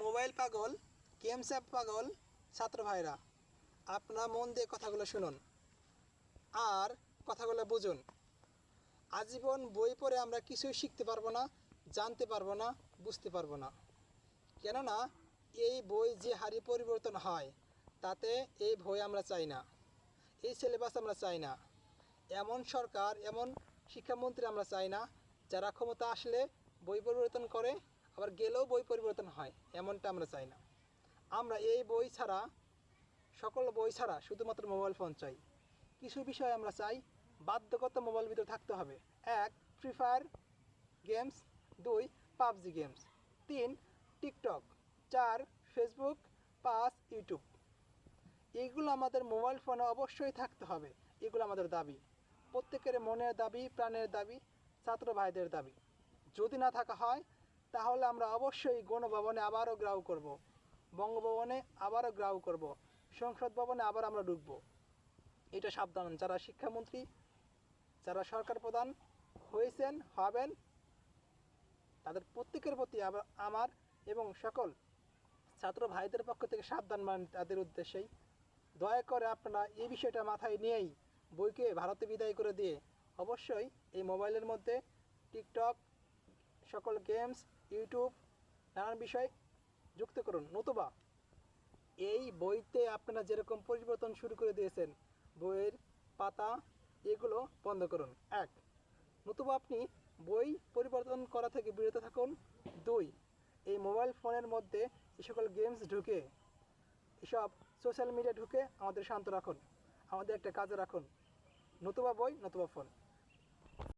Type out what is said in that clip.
Mobile পাগল games app পাগল, ছাত্র ভাইরা, আপনারা মন দিয়ে কথাগুলো শুনুন আর কথাগুলো বুঝুন। আজীবন বই পড়ে আমরা কিছুই শিখতে পারব না, জানতে পারব না, বুঝতে পারব না। কেননা, এই বই যে হারে পরিবর্তন হয়, তাতে এই বই আমরা চাই না, এই সিলেবাস আমরা চাই না। এমন সরকার, এমন শিক্ষামন্ত্রী আমরা চাই না, যারা ক্ষমতা আসলে বই পরিবর্তন করে আবার গেলেও বই পরিবর্তন হয়, এমনটা আমরা চাই না। আমরা এই বই ছাড়া, সকল বই ছাড়া শুধুমাত্র মোবাইল ফোন চাই। কিছু বিষয় আমরা চাই, বাধ্যগত মোবাইল ভিতরে থাকতে হবে। এক ফ্রি ফায়ার গেমস দুই, পাবজি গেমস তিন টিকটক চার ফেসবুক পাঁচ ইউটিউব এইগুলো আমাদের মোবাইল ফোনে অবশ্যই থাকতে হবে। এগুলো আমাদের দাবি। প্রত্যেকের মনের দাবি, প্রাণের দাবি, ছাত্র ভাইদের দাবি। যদি না থাকা হয় তাহলে আমরা অবশ্যই গণভবনে আবারও গ্রাউ করব। বঙ্গভবনে আবারও গ্রাউ করব। সংসদ ভবনে আবার আমরা ঢুকব এটা সাবধান যারা শিক্ষামন্ত্রী, যারা সরকার প্রধান হয়েছেন, হবেন, তাদের প্রত্যেকের প্রতি আমার এবং সকল ছাত্র ভাইদের পক্ষ থেকে সাবধান মান তাদের উদ্দেশ্যেই দয়া করে আপনারা এই বিষয়টা মাথায় নিয়েই বইকে ভারতে বিদায় করে দিয়ে অবশ্যই এই মোবাইলের মধ্যে টিকটক সকল গেমস, ইউটিউব, নানান বিষয় যুক্ত করুন। নতুবা, এই বইতে আপনারা যেরকম পরিবর্তন শুরু করে দিয়েছেন, বইয়ের পাতা, এগুলো বন্ধ করুন। এক, নতুবা আপনি বই পরিবর্তন করা থেকে বিরত থাকুন। দুই, এই মোবাইল ফোনের মধ্যে এই সকল গেমস ঢুকে, এসব সোশ্যাল মিডিয়া ঢুকে আমাদের শান্ত রাখুন, আমাদের একটা কাজে রাখুন। নতুবা বই, নতুবা ফোন।